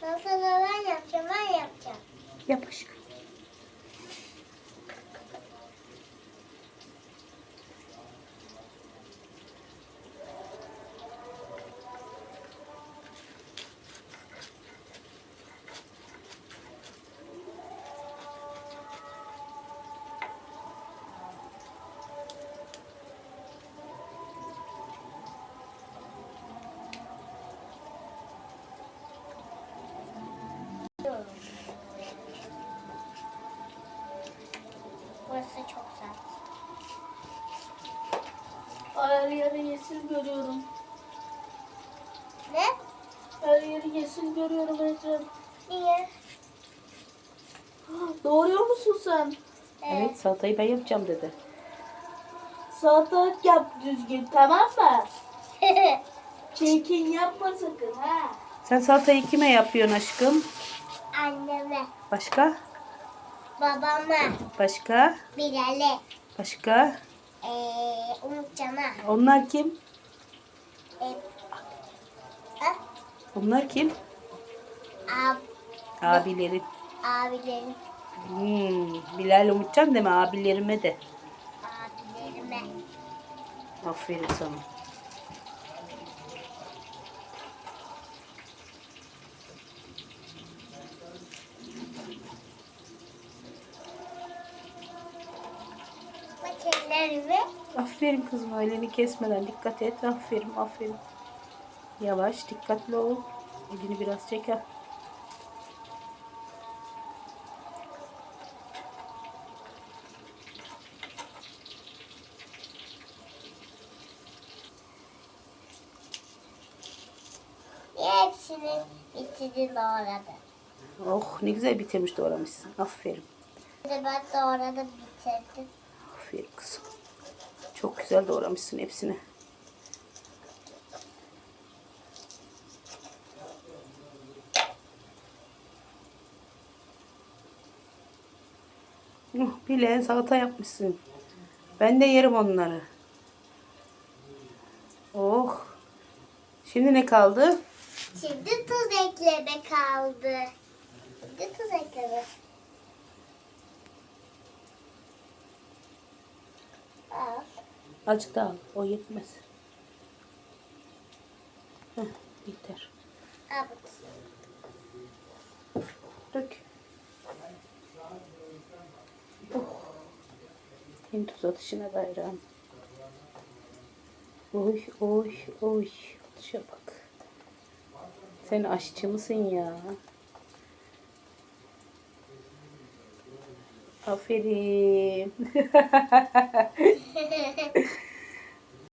Salataları ben yapacağım, ben yapacağım. Yap aşkım. Burası çok sert. Her yeri yeşil görüyorum. Ne? Her yeri yeşil görüyorum Ecem. Niye? Doğruyor musun sen? Evet salatayı ben yapacağım dedi. Salatalık yap düzgün tamam mı? Çirkin yapma sakın ha. Sen salatayı kime yapıyorsun aşkım? Anneme, Başka? Babama, Başka? Bilal'e, Başka? ee, Umutcan'a, Onlar kim? e, ah, Onlar kim? ab, Abilerin. abilerim, Hmm, Bilal Umutcan deme abilerime de. abilerime. Aferin sana. Bak ellerimi. Aferin kızım elini kesmeden dikkat et. Aferin aferin. Yavaş dikkatli ol. Elini biraz çek. ha. Hepsini bitirdi doğradı. Oh ne güzel bitirmiş doğramışsın. Aferin. Ben doğradım bitirdim. Aferin kızım. Çok güzel doğramışsın hepsini. Bile salata yapmışsın. Ben de yerim onları. Oh. Şimdi ne kaldı? Şimdi tuz ekleme kaldı. Şimdi tuz ekleme. Al. Azıcık daha al. O yetmez. Heh, yeter. Bakayım. Dök. Oh. Hem tuz atışına da hayran. Oy oy oy. Atışa bak. Sen aşçı mısın ya? Aferin.